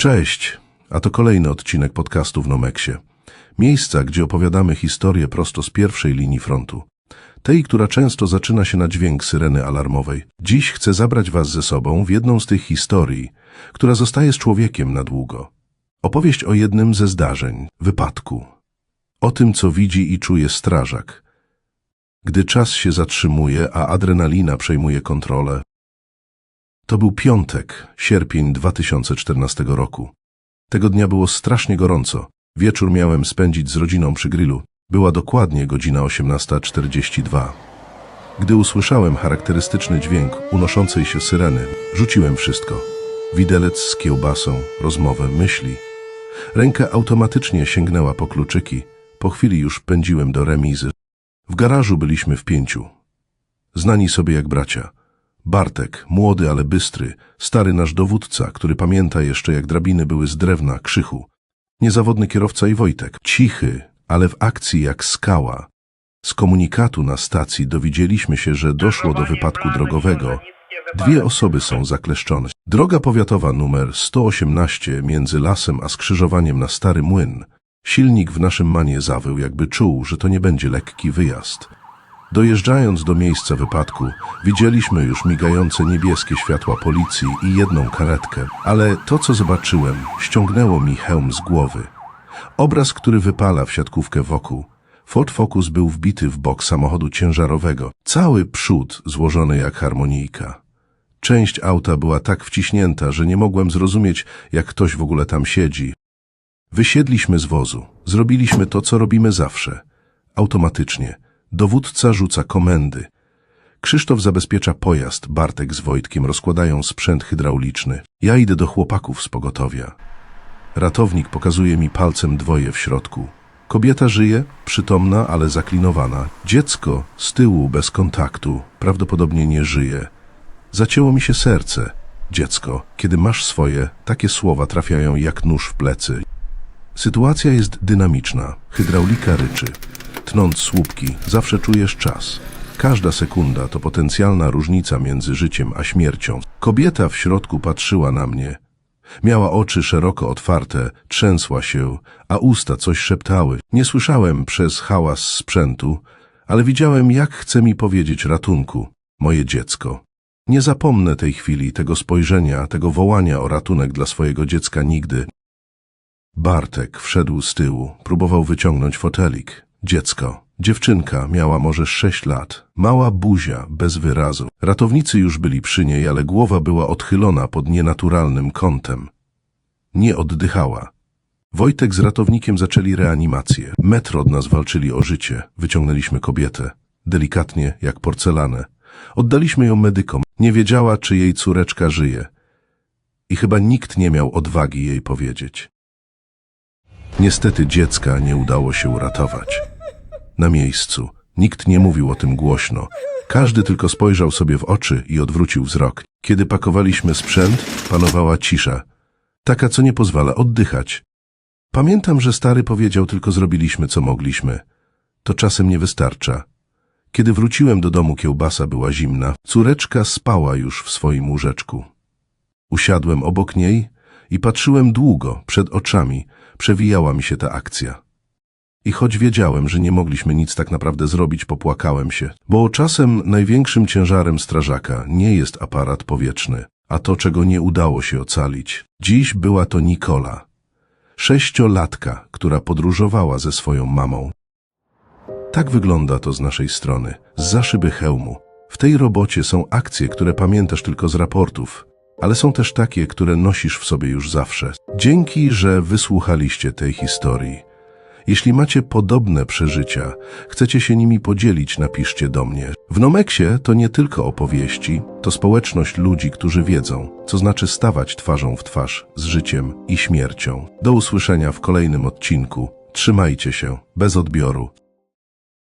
Cześć, a to kolejny odcinek podcastu w Nomeksie. Miejsca, gdzie opowiadamy historię prosto z pierwszej linii frontu. Tej, która często zaczyna się na dźwięk syreny alarmowej. Dziś chcę zabrać Was ze sobą w jedną z tych historii, która zostaje z człowiekiem na długo. Opowieść o jednym ze zdarzeń, wypadku. O tym, co widzi i czuje strażak. Gdy czas się zatrzymuje, a adrenalina przejmuje kontrolę, to był piątek, sierpień 2014 roku. Tego dnia było strasznie gorąco. Wieczór miałem spędzić z rodziną przy grillu. Była dokładnie godzina 18.42. Gdy usłyszałem charakterystyczny dźwięk unoszącej się syreny, rzuciłem wszystko. Widelec z kiełbasą, rozmowę, myśli. Ręka automatycznie sięgnęła po kluczyki. Po chwili już pędziłem do remizy. W garażu byliśmy w pięciu. Znani sobie jak bracia. Bartek, młody, ale bystry, stary nasz dowódca, który pamięta jeszcze jak drabiny były z drewna, krzychu. Niezawodny kierowca i Wojtek, cichy, ale w akcji jak skała. Z komunikatu na stacji dowiedzieliśmy się, że doszło do wypadku drogowego. Dwie osoby są zakleszczone. Droga powiatowa numer 118 między lasem a skrzyżowaniem na Stary Młyn. Silnik w naszym manie zawył, jakby czuł, że to nie będzie lekki wyjazd. Dojeżdżając do miejsca wypadku, widzieliśmy już migające niebieskie światła policji i jedną karetkę, ale to, co zobaczyłem, ściągnęło mi hełm z głowy. Obraz, który wypala w siatkówkę wokół. Ford Focus był wbity w bok samochodu ciężarowego, cały przód złożony jak harmonijka. Część auta była tak wciśnięta, że nie mogłem zrozumieć, jak ktoś w ogóle tam siedzi. Wysiedliśmy z wozu. Zrobiliśmy to, co robimy zawsze. Automatycznie. Dowódca rzuca komendy. Krzysztof zabezpiecza pojazd, Bartek z Wojtkiem rozkładają sprzęt hydrauliczny. Ja idę do chłopaków z pogotowia. Ratownik pokazuje mi palcem dwoje w środku. Kobieta żyje, przytomna, ale zaklinowana. Dziecko z tyłu, bez kontaktu, prawdopodobnie nie żyje. Zacięło mi się serce. Dziecko, kiedy masz swoje, takie słowa trafiają jak nóż w plecy. Sytuacja jest dynamiczna. Hydraulika ryczy. Tnąc słupki, zawsze czujesz czas. Każda sekunda to potencjalna różnica między życiem a śmiercią. Kobieta w środku patrzyła na mnie. Miała oczy szeroko otwarte, trzęsła się, a usta coś szeptały. Nie słyszałem przez hałas sprzętu, ale widziałem, jak chce mi powiedzieć ratunku. Moje dziecko. Nie zapomnę tej chwili, tego spojrzenia, tego wołania o ratunek dla swojego dziecka nigdy. Bartek wszedł z tyłu, próbował wyciągnąć fotelik. Dziecko, dziewczynka, miała może sześć lat, mała buzia, bez wyrazu. Ratownicy już byli przy niej, ale głowa była odchylona pod nienaturalnym kątem. Nie oddychała. Wojtek z ratownikiem zaczęli reanimację. Metr od nas walczyli o życie. Wyciągnęliśmy kobietę. Delikatnie, jak porcelanę. Oddaliśmy ją medykom. Nie wiedziała, czy jej córeczka żyje. I chyba nikt nie miał odwagi jej powiedzieć. Niestety dziecka nie udało się uratować. Na miejscu nikt nie mówił o tym głośno. Każdy tylko spojrzał sobie w oczy i odwrócił wzrok. Kiedy pakowaliśmy sprzęt, panowała cisza. Taka, co nie pozwala oddychać. Pamiętam, że stary powiedział tylko zrobiliśmy, co mogliśmy. To czasem nie wystarcza. Kiedy wróciłem do domu, kiełbasa była zimna. Córeczka spała już w swoim łóżeczku. Usiadłem obok niej i patrzyłem długo, przed oczami. Przewijała mi się ta akcja. I choć wiedziałem, że nie mogliśmy nic tak naprawdę zrobić, popłakałem się, bo czasem największym ciężarem strażaka nie jest aparat powietrzny, a to, czego nie udało się ocalić. Dziś była to Nikola, sześciolatka, która podróżowała ze swoją mamą. Tak wygląda to z naszej strony, z szyby hełmu. W tej robocie są akcje, które pamiętasz tylko z raportów, ale są też takie, które nosisz w sobie już zawsze. Dzięki, że wysłuchaliście tej historii. Jeśli macie podobne przeżycia, chcecie się nimi podzielić, napiszcie do mnie. W Nomeksie to nie tylko opowieści, to społeczność ludzi, którzy wiedzą, co znaczy stawać twarzą w twarz z życiem i śmiercią. Do usłyszenia w kolejnym odcinku. Trzymajcie się, bez odbioru.